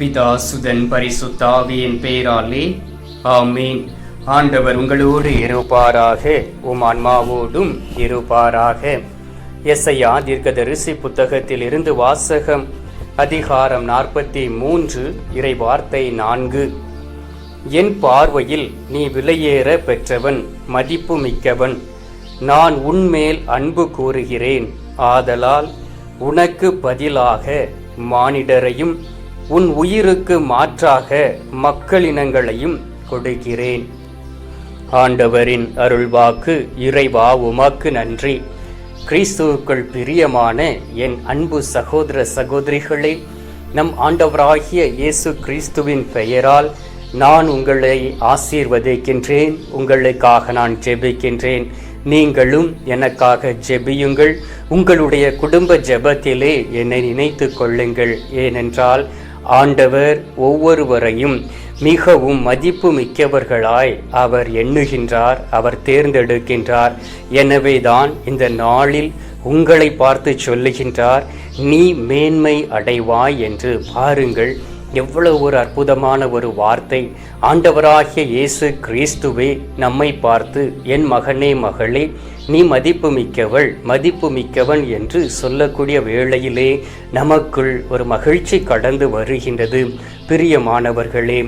பிதா சுதன் பரிசுத்தாவியின் பேராலே. ஆமீன். ஆண்டவர் உங்களோடு இருப்பாராக. உம் ஆன்மாவோடும் இருப்பாராக. எஸ்ஐயா தீர்க்கதரிசி புத்தகத்தில் இருந்து வாசகம் அதிகாரம் நாற்பத்தி மூன்று இறை வார்த்தை நான்கு. என் பார்வையில் நீ விலையேற பெற்றவன் மதிப்பு மிக்கவன். நான் உன்மேல் அன்பு கூறுகிறேன். ஆதலால் உனக்கு பதிலாக மானிடரையும் உன் உயிருக்கு மாற்றாக மக்களினங்களையும் கொடுக்கிறேன். ஆண்டவரின் அருள்வாக்கு இறைவா உமக்கு நன்றி. கிறிஸ்துவுக்குள் பிரியமான என் அன்பு சகோதர சகோதரிகளே நம் ஆண்டவராகிய இயேசு கிறிஸ்துவின் பெயரால் நான் உங்களை ஆசீர்வதிக்கின்றேன் உங்களுக்காக நான் ஜெபிக்கின்றேன். நீங்களும் எனக்காக ஜெபியுங்கள். உங்களுடைய குடும்ப ஜெபத்திலே என்னை நினைத்து கொள்ளுங்கள். ஏனென்றால் ஆண்டவர் ஒவ்வொருவரையும் மிகவும் மதிப்பு மிக்கவர்களாய் அவர் எண்ணுகின்றார் அவர் தேர்ந்தெடுக்கின்றார். எனவேதான் இந்த நாளில் உங்களை பார்த்து சொல்லுகின்றார் நீ மேன்மை அடைவாய் என்று பாருங்கள். எவ்வளவு ஒரு அற்புதமான ஒரு வார்த்தை. ஆண்டவராகிய இயேசு கிறிஸ்துவே நம்மை பார்த்து என் மகனே மகளே நீ மதிப்பு மிக்கவள் மதிப்பு மிக்கவன் என்று சொல்லக்கூடிய வேளையிலே நமக்குள் ஒரு மகிழ்ச்சி கடந்து வருகின்றது. பிரியமானவர்களே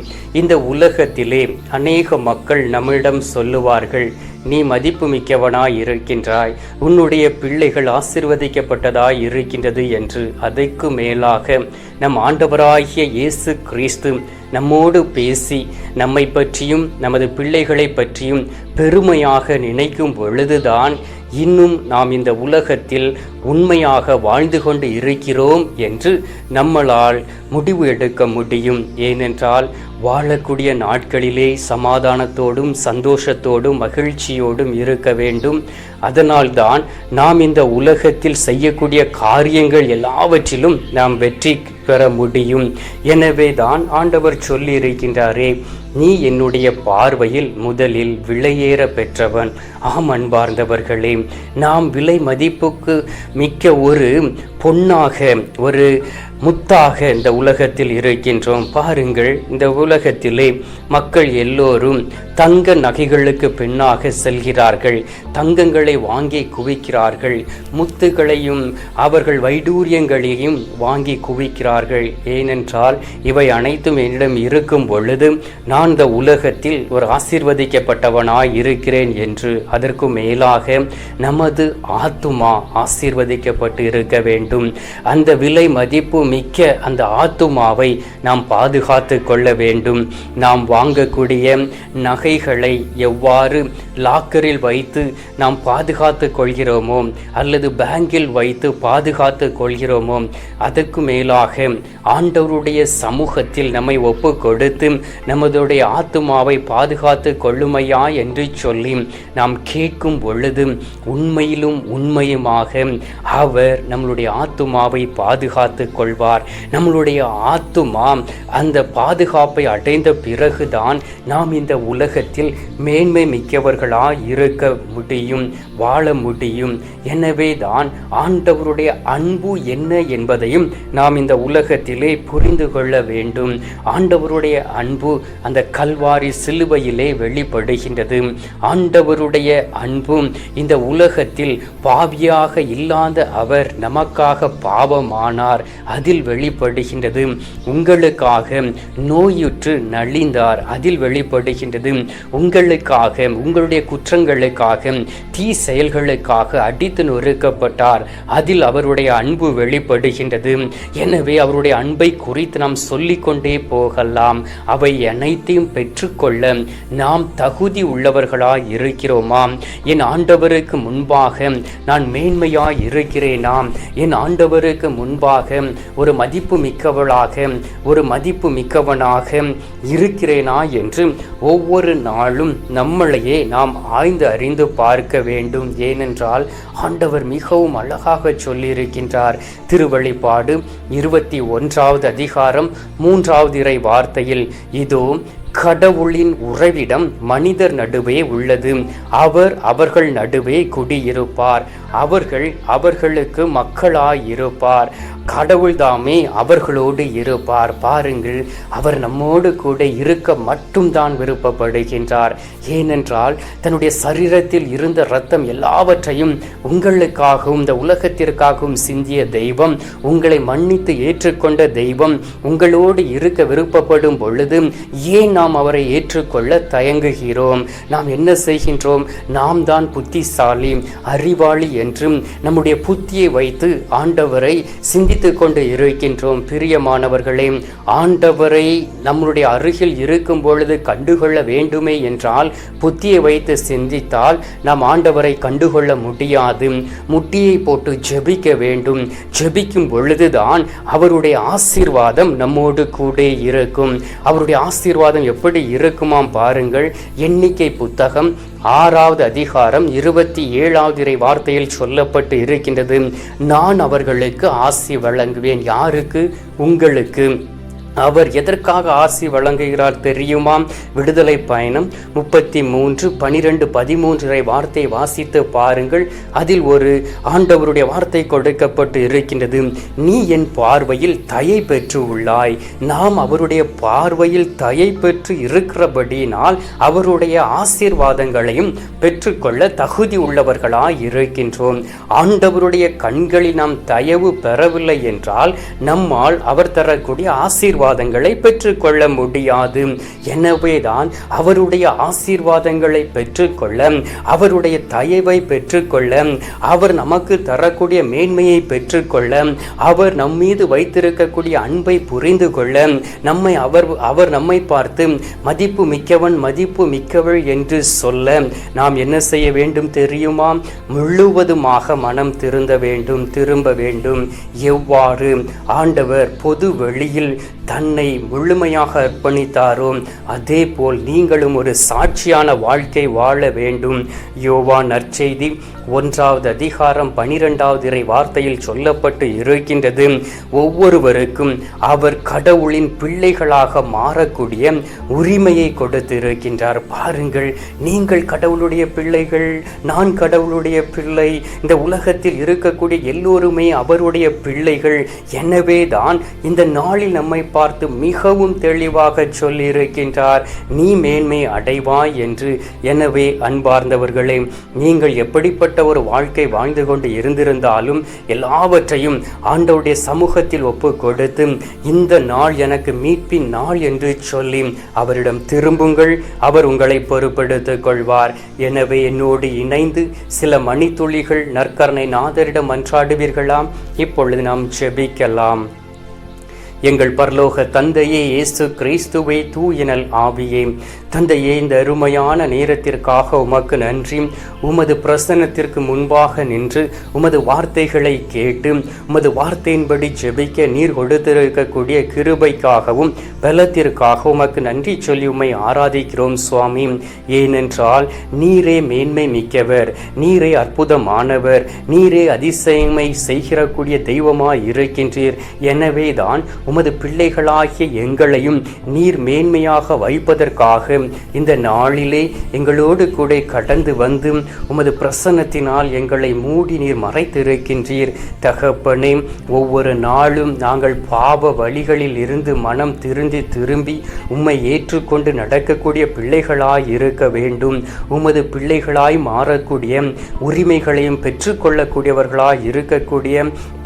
இந்த உலகத்திலே அநேக மக்கள் நம்மிடம் சொல்லுவார்கள் நீ மதிப்பு மிக்கவனாய் இருக்கின்றாய் உன்னுடைய பிள்ளைகள் ஆசிர்வதிக்கப்பட்டதாய் இருக்கின்றது என்று. அதற்கு மேலாக நம் ஆண்டவராகிய இயேசு கிறிஸ்து நம்மோடு பேசி நம்மை பற்றியும் நமது பிள்ளைகளை பற்றியும் பெருமையாக நினைக்கும் பொழுதுதான் இன்னும் நாம் இந்த உலகத்தில் உண்மையாக வாழ்ந்து கொண்டு இருக்கிறோம் என்று நம்மளால் முடிவு எடுக்க முடியும். ஏனென்றால் வாழக்கூடிய நாட்களிலே சமாதானத்தோடும் சந்தோஷத்தோடும் மகிழ்ச்சியோடும் இருக்க வேண்டும். அதனால்தான் நாம் இந்த உலகத்தில் செய்யக்கூடிய காரியங்கள் எல்லாவற்றிலும் நாம் வெற்றி பெற முடியும். எனவே தான் ஆண்டவர் சொல்லி இருக்கின்றாரே நீ என்னுடைய பார்வையில் முதலில் விலையேற பெற்றவன். ஆம் அன்பார்ந்தவர்களே நாம் விலை மதிப்புக்கு மிக்க ஒரு பொன்னாக ஒரு முத்தாக இந்த உலகத்தில் இருக்கின்றோம். பாருங்கள் இந்த உலகத்திலே மக்கள் எல்லோரும் தங்க நகைகளுக்கு பின்னாக செல்கிறார்கள். தங்கங்களை வாங்கி குவிக்கிறார்கள். முத்துகளையும் அவர்கள் வைடூரியங்களையும் வாங்கி குவிக்கிறார்கள். ஏனென்றால் இவை அனைத்தும் என்னிடம் இருக்கும் பொழுது நான் இந்த உலகத்தில் ஒரு ஆசீர்வதிக்கப்பட்டவனாய் இருக்கிறேன் என்று அதற்கு மேலாக நமது ஆத்துமா ஆசீர்வதிக்கப்பட்டு இருக்க வேண்டும். அந்த விலை மதிப்பு மிக்க அந்த ஆத்துமாவை நாம் பாதுகாத்து கொள்ள வேண்டும். நாம் வாங்கக்கூடிய நகைகளை எவ்வாறு லாக்கரில் வைத்து நாம் பாதுகாத்து கொள்கிறோமோ அல்லது பேங்கில் வைத்து பாதுகாத்து கொள்கிறோமோ அதற்கு மேலாக ஆண்டவருடைய சமூகத்தில் நம்மை ஒப்பு கொடுத்து நமதுடைய நம்முடைய ஆத்துமாவை பாதுகாத்து கொள்ளுமையா என்று சொல்லி நாம் கேட்கும் பொழுது உண்மையிலும் உண்மையுமாக அவர் நம்மளுடைய ஆத்துமாவை பாதுகாத்து கொள்வார். நம்மளுடைய ஆத்துமா அந்த பாதுகாப்பை அடைந்த பிறகுதான் நாம் இந்த உலகத்தில் மேன்மை மிக்கவர்களாக இருக்க முடியும் வாழ முடியும். எனவே தான் ஆண்டவருடைய அன்பு என்ன என்பதையும் நாம் இந்த உலகத்திலே புரிந்து கொள்ள வேண்டும். ஆண்டவருடைய அன்பு அந்த கல்வாரி சிலுவையிலே வெளிப்படுகின்றது. ஆண்டவருடைய அன்பும் இந்த உலகத்தில் பாவியாக இல்லாத அவர் நமக்காக பாவமானார். அதில் வெளிப்படுகின்றது. உங்களுக்காக நோயுற்று நலிந்தார். அதில் வெளிப்படுகின்றது. உங்களுக்காக உங்களுடைய குற்றங்களுக்காக தீ செயல்களுக்காக அடித்து நொறுக்கப்பட்டார். அதில் அவருடைய அன்பு வெளிப்படுகின்றது. எனவே அவருடைய அன்பை குறித்து நாம் சொல்லிக்கொண்டே போகலாம். அவை அனைத்து அனைத்தையும் பெற்றுக்கொள்ள நாம் தகுதி உள்ளவர்களாய் இருக்கிறோமா? என் ஆண்டவருக்கு முன்பாக நான் மேன்மையாய் இருக்கிறேனாம் என் ஆண்டவருக்கு முன்பாக ஒரு மதிப்பு மிக்கவளாக ஒரு மதிப்பு மிக்கவனாக இருக்கிறேனா என்று ஒவ்வொரு நாளும் நம்மளையே நாம் ஆய்ந்து அறிந்து பார்க்க வேண்டும். ஏனென்றால் ஆண்டவர் மிகவும் அழகாக சொல்லியிருக்கின்றார். திருவழிபாடு இருபத்தி ஒன்றாவது அதிகாரம் மூன்றாவது இறை வார்த்தையில் இதோ கடவுளின் உறவிடம் மனிதர் நடுவே உள்ளது. அவர் அவர்கள் நடுவே குடியிருப்பார். அவர்கள் அவர்களுக்கு மக்களாயிருப்பார். கடவுள்தாமே அவர்களோடு இருப்பார். பாருங்கள் அவர் நம்மோடு கூட இருக்க மட்டும்தான் விருப்பப்படுகின்றார். ஏனென்றால் தன்னுடைய சரீரத்தில் இருந்த இரத்தம் எல்லாவற்றையும் உங்களுக்காகவும் இந்த உலகத்திற்காகவும் சிந்திய தெய்வம் உங்களை மன்னித்து ஏற்றுக்கொண்ட தெய்வம் உங்களோடு இருக்க விருப்பப்படும் பொழுது ஏன் நாம் அவரை ஏற்றுக்கொள்ள தயங்குகிறோம். நாம் என்ன செய்கின்றோம்? நாம் தான் புத்திசாலி அறிவாளி என்றும் நம்முடைய புத்தியை வைத்து ஆண்டவரை சிந்தித்து கொண்டு இருக்கின்றோம். பிரியமானவர்களே ஆண்டவரை நம்முடைய அருகில் இருக்கும் பொழுது கண்டுகொள்ள வேண்டுமே என்றால் புத்தியை வைத்து சிந்தித்தால் நாம் ஆண்டவரை கண்டுகொள்ள முடியாது. முட்டியை போட்டு ஜெபிக்க வேண்டும். ஜெபிக்கும் பொழுதுதான் அவருடைய ஆசீர்வாதம் நம்மோடு கூட இருக்கும். அவருடைய ஆசீர்வாதம் எப்படி இருக்குமாம் பாருங்கள். எண்ணிக்கை புத்தகம் ஆறாவது அதிகாரம் இருபத்தி ஏழாவது இறை வார்த்தையில் சொல்லப்பட்டு இருக்கின்றது. நான் அவர்களுக்கு ஆசி வழங்குவேன். யாருக்கு? உங்களுக்கு. அவர் எதற்காக ஆசி வழங்குகிறார் தெரியுமா? விடுதலை பயணம் முப்பத்தி மூன்று பனிரெண்டு பதிமூன்று வார்த்தை வாசித்து பாருங்கள். அதில் ஒரு ஆண்டவருடைய வார்த்தை கொடுக்கப்பட்டு இருக்கின்றது. நீ என் பார்வையில் தயை பெற்று உள்ளாய். நாம் அவருடைய பார்வையில் தயை பெற்று இருக்கிறபடியினால் அவருடைய ஆசீர்வாதங்களையும் பெற்றுக்கொள்ள தகுதி உள்ளவர்களாய் இருக்கின்றோம். ஆண்டவருடைய கண்களில் நாம் தயவு பெறவில்லை என்றால் நம்மால் அவர் தரக்கூடிய ஆசீர்வாதங்களை பெற்றுக்கொள்ள முடியாது. எனவேதான் அவருடைய ஆசீர்வாதங்களை பெற்றுக்கொள்ள அவருடைய தயவை பெற்றுக்கொள்ள அவர் நமக்கு தரக்கூடிய மேன்மையை பெற்றுக்கொள்ள அவர் நம் மீது வைத்திருக்கக்கூடிய அன்பை புரிந்து கொள்ள நம்மை அவர் அவர் நம்மை பார்த்து மதிப்பு மிக்கவன் மதிப்பு மிக்கவள் என்று சொல்ல நாம் என்ன செய்ய வேண்டும் தெரியுமா? முழுவதுமாக மனம் திருந்த வேண்டும் திரும்ப வேண்டும். எவ்வாறு? ஆண்டவர் பொது வெளியில் தன்னை முழுமையாக அர்ப்பணித்தாரோ அதே போல் நீங்களும் ஒரு சாட்சியான வாழ்க்கை வாழ வேண்டும். யோவா நற்செய்தி ஒன்றாவது அதிகாரம் பனிரெண்டாவது இறை வார்த்தையில் சொல்லப்பட்டு இருக்கின்றது. ஒவ்வொருவருக்கும் அவர் கடவுளின் பிள்ளைகளாக மாறக்கூடிய உரிமையை கொடுத்திருக்கின்றார். பாருங்கள் நீங்கள் கடவுளுடைய பிள்ளைகள் நான் கடவுளுடைய பிள்ளை இந்த உலகத்தில் இருக்கக்கூடிய எல்லோருமே அவருடைய பிள்ளைகள். எனவே தான் இந்த நாளில் நம்மை பார்த்து மிகவும் தெளிவாக சொல்லியிருக்கின்றார் நீ மேன்மை அடைவாய் என்று. எனவே அன்பார்ந்தவர்களே நீங்கள் எப்படிப்பட்ட ஒரு வாழ்க்கை வாழ்ந்து கொண்டு இருந்திருந்தாலும் எல்லாவற்றையும் ஆண்டவருடைய சமூகத்தில் ஒப்பு கொடுத்து இந்த நாள் எனக்கு மீட்பின் நாள் என்று சொல்லி அவரிடம் திரும்புங்கள் அவர் உங்களை பொறுப்படுத்திக் கொள்வார். எனவே என்னோடு இணைந்து சில மணித்துளிகள் நற்கரணை நாதரிடம் மன்றாடுவீர்களாம் இப்பொழுது நாம் ஜெபிக்கலாம். எங்கள் பரலோக தந்தையே இயேசு கிறிஸ்துவே தூயனல் ஆவியே. தந்தையே இந்த அருமையான நேரத்திற்காக உமக்கு நன்றி. உமது பிரசன்னத்திற்கு முன்பாக நின்று உமது வார்த்தைகளை கேட்டு உமது வார்த்தையின்படி ஜெபிக்க நீர் கொடுத்திருக்கக்கூடிய கிருபைக்காகவும் பலத்திற்காக உமக்கு நன்றி சொல்லி உம்மை ஆராதிக்கிறோம் சுவாமி. ஏனென்றால் நீரே மேன்மை மிக்கவர் நீரே அற்புதமானவர் நீரே அதிசயமை செய்கிறக்கூடிய தெய்வமாய் இருக்கின்றீர். எனவே தான் உமது பிள்ளைகளாகிய எங்களையும் நீர் மேன்மையாக வைப்பதற்காக இந்த நாளிலே எங்களோடு கூட கடந்து வந்து உமது பிரசன்னத்தினால் எங்களை மூடி நீர் மறைத்திருக்கின்றீர். தகப்பனே ஒவ்வொரு நாளும் நாங்கள் பாவ வழிகளில் இருந்து மனம் திருந்தி திரும்பி உம்மை ஏற்றுக்கொண்டு நடக்கக்கூடிய பிள்ளைகளாய் இருக்க வேண்டும். உமது பிள்ளைகளாய் மாறக்கூடிய உரிமைகளையும் பெற்றுக்கொள்ளக்கூடியவர்களாய் இருக்கக்கூடிய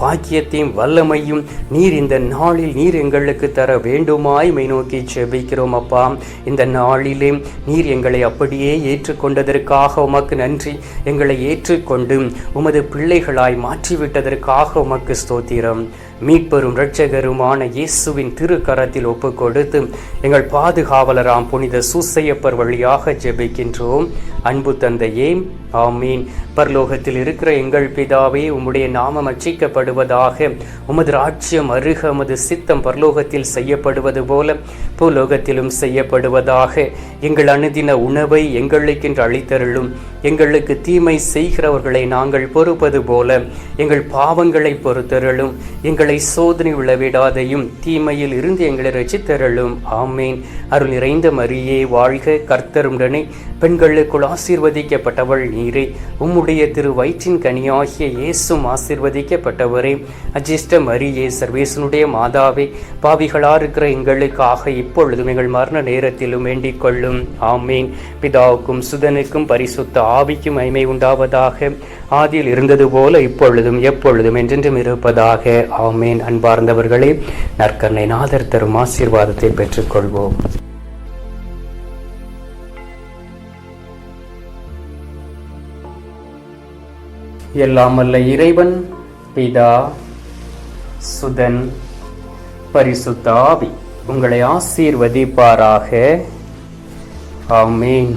பாக்கியத்தையும் வல்லமையும் நீர் இந்த நாளில் நீர் எங்களுக்கு தர வேண்டுமாய் மை நோக்கி செபிக்கிறோம் அப்பா. இந்த நாளிலே நீர் எங்களை அப்படியே ஏற்றுக்கொண்டதற்காக உமக்கு நன்றி. எங்களை ஏற்றுக்கொண்டு உமது பிள்ளைகளாய் மாற்றிவிட்டதற்காக உமக்கு ஸ்தோத்திரம். மீட்பெரும் இரட்சகருமான இயேசுவின் திருக்கரத்தில் ஒப்பு கொடுத்து எங்கள் பாதுகாவலராம் புனித சூசையப்பர் வழியாக ஜெபிக்கின்றோம். அன்பு தந்தையே ஆமீன். பரலோகத்தில் இருக்கிற எங்கள் பிதாவே உம்முடைய நாமம் அச்சிக்கப்படுவதாக உமது ராஜ்யம் அருக உமது சித்தம் பரலோகத்தில் செய்யப்படுவது போல பூலோகத்திலும் செய்யப்படுவதாக எங்கள் அணுதின உணவை எங்களுக்கென்று அளித்தருளும். எங்களுக்கு தீமை செய்கிறவர்களை நாங்கள் பொறுப்பது போல எங்கள் பாவங்களை பொறுத்தருளும். எங்கள் எங்களை சோதனை விழவிடாதையும் தீமையில் இருந்து எங்களை ரசித்தருளும் ஆமேன். அருள் நிறைந்த மரியே வாழ்க கர்த்தருடனே பெண்களுக்குள் ஆசீர்வதிக்கப்பட்டவள் நீரே. உம்முடைய திரு வயிற்றின் கனியாகிய இயேசும் ஆசீர்வதிக்கப்பட்டவரே. அஜிஷ்ட மரியே சர்வேசனுடைய மாதாவே. பாவிகளா இருக்கிற எங்களுக்காக இப்பொழுதும் எங்கள் மரண நேரத்திலும் வேண்டிக் கொள்ளும். ஆமேன். பிதாவுக்கும் சுதனுக்கும் பரிசுத்த ஆவிக்கும் ஐமை உண்டாவதாக. ஆதியில் இருந்தது போல இப்பொழுதும் எப்பொழுதும் என்றென்றும் இருப்பதாக. ஆமேன். அன்பார்ந்தவர்களே நற்கண்ணை நாதர் தரும் ஆசீர்வாதத்தை பெற்றுக்கொள்வோம். எல்லாம் அல்ல இறைவன் பிதா சுதன் பரிசுத்தாவி உங்களை ஆசீர்வதிப்பாராக. ஆமீன்.